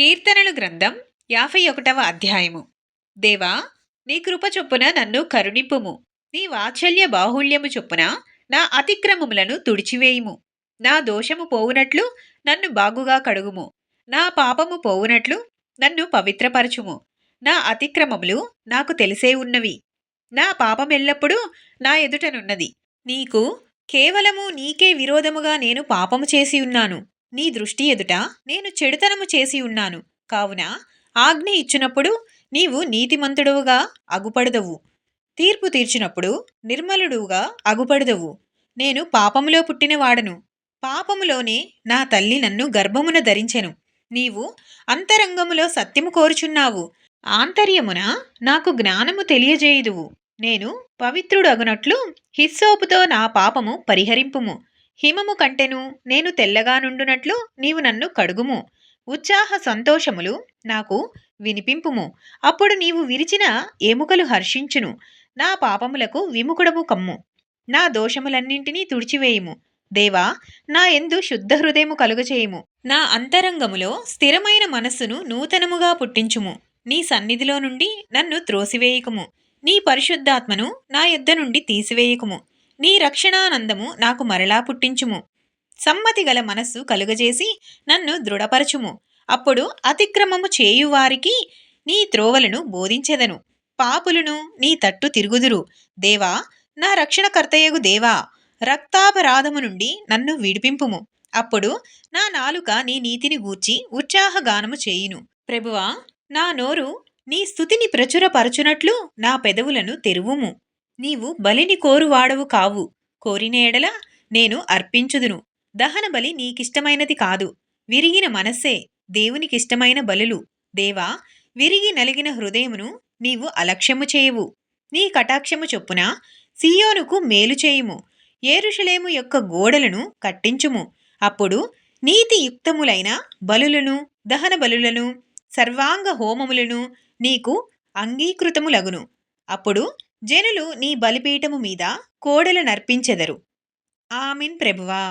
కీర్తనలు గ్రంథం యాభై ఒకటవ అధ్యాయము. దేవా నీ కృప చొప్పున నన్ను కరుణింపుము. నీ వాత్సల్య బాహుళ్యము చొప్పున నా అతిక్రమములను తుడిచివేయుము. నా దోషము పోవునట్లు నన్ను బాగుగా కడుగుము. నా పాపము పోవునట్లు నన్ను పవిత్రపరచుము. నా అతిక్రమములు నాకు తెలిసే ఉన్నవి. నా పాపమెల్లప్పుడూ నా ఎదుటనున్నది నీకు కేవలము నీకే విరోధముగా నేను పాపము చేసి ఉన్నాను. నీ దృష్టి ఎదుట నేను చెడుతనము చేసి ఉన్నాను. కావున ఆజ్ఞ ఇచ్చినప్పుడు నీవు నీతిమంతుడువుగా అగుపడదవు. తీర్పు తీర్చినప్పుడు నిర్మలుడుగా అగుపడదవు. నేను పాపములో పుట్టినవాడను. పాపములోనే నా తల్లి నన్ను గర్భమున ధరించెను. నీవు అంతరంగములో సత్యము కోరుచున్నావు. ఆంతర్యమున నాకు జ్ఞానము తెలియజేయుదువు. నేను పవిత్రుడు అగునట్లు హిస్సోపుతో నా పాపము పరిహరింపుము. హిమము కంటెను నేను తెల్లగా నుండునట్లు నీవు నన్ను కడుగుము. ఉత్సాహ సంతోషములు నాకు వినిపింపుము. అప్పుడు నీవు విరిచిన ఎముకలు హర్షించును. నా పాపములకు విముకుడము కమ్ము. నా దోషములన్నింటినీ తుడిచివేయుము. దేవా నా ఎందు శుద్ధ హృదయము కలుగచేయుము. నా అంతరంగములో స్థిరమైన మనస్సును నూతనముగా పుట్టించుము. నీ సన్నిధిలో నుండి నన్ను త్రోసివేయకుము. నీ పరిశుద్ధాత్మను నా యుద్ధ నుండి తీసివేయకుము. నీ రక్షణానందము నాకు మరలా పుట్టించుము. సమ్మతి గల మనస్సు కలుగజేసి నన్ను దృఢపరచుము. అప్పుడు అతిక్రమము చేయువారికి నీ త్రోవలను బోధించెదను. పాపులను నీ తట్టు తిరుగుదురు. దేవా నా రక్షణకర్తయగు దేవా రక్తాపరాధము నుండి నన్ను విడిపింపుము. అప్పుడు నా నాలుక నీ నీతిని గూర్చి ఉత్సాహగానము చేయును. ప్రభువా నా నోరు నీ స్థుతిని ప్రచురపరచునట్లు నా పెదవులను తెరువుము. నీవు బలిని కోరువాడవు కావు. కోరిన ఎడల నేను అర్పించుదును. దహన బలి నీకిష్టమైనది కాదు. విరిగిన మనస్సే దేవునికిష్టమైన బలులు. దేవా విరిగి నలిగిన హృదయమును నీవు అలక్ష్యము చేయవు. నీ కటాక్షము చొప్పున సియోనుకు మేలు చేయుము. ఏరుషలేము యొక్క గోడలను కట్టించుము. అప్పుడు నీతియుక్తములైన బలులను దహన బలులను సర్వాంగ హోమములను నీకు అంగీకృతములగును. అప్పుడు జనులు నీ బలిపీఠము మీద కోడలు నర్పించెదరు ఆమెన్ ప్రభువా.